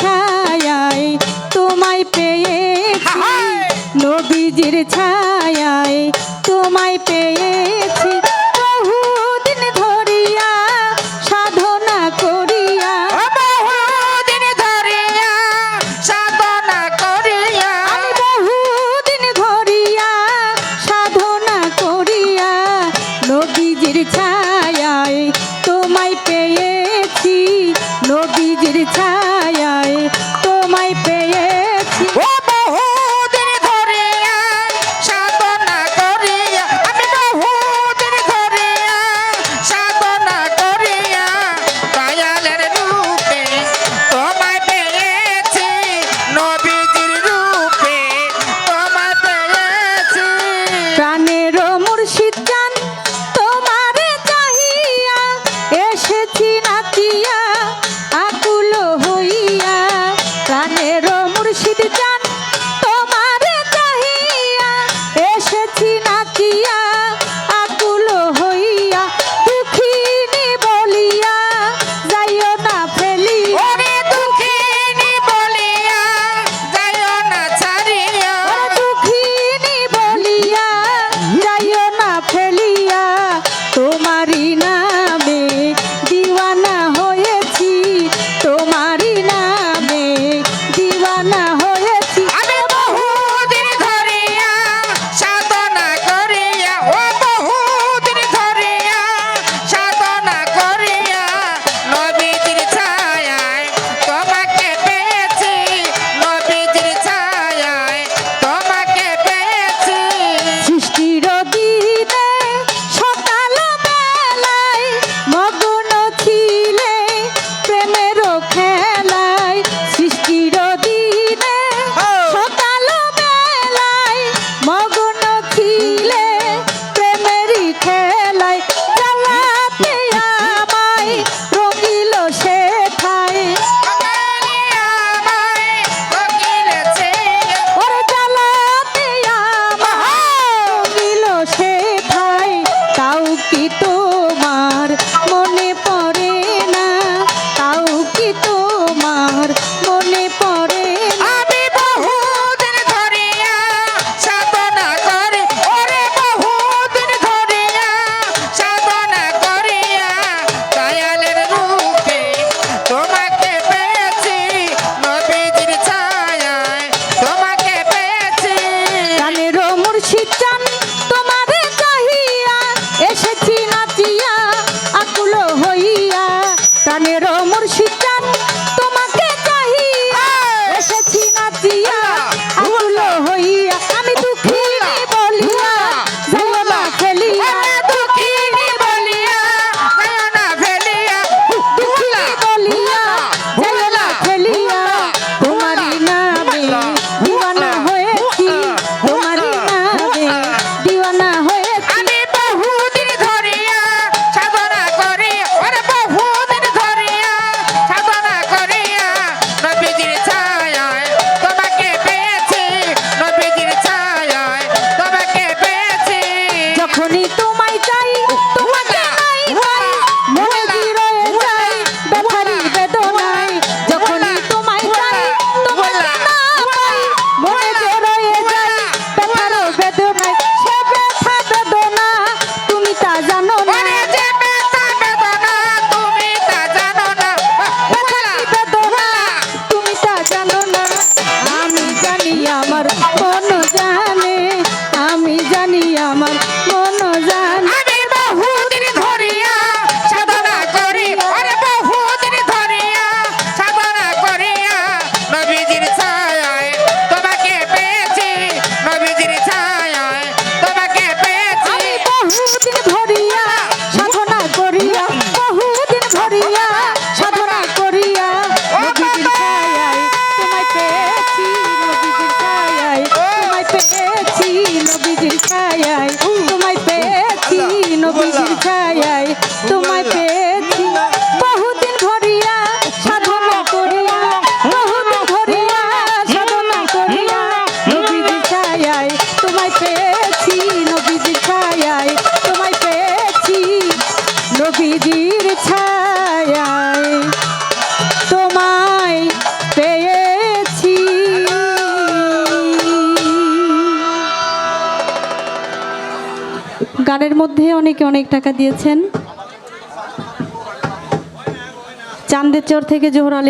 ছায় তোমায় পেয়েছি। নবীজির ছায় গাছের ছায় তোমায় নবীজির ছায়ায় তোমায় পেয়েছি। গানের মধ্যে অনেকে অনেক টাকা দিয়েছেন। চান্দের চর থেকে জোহর আলী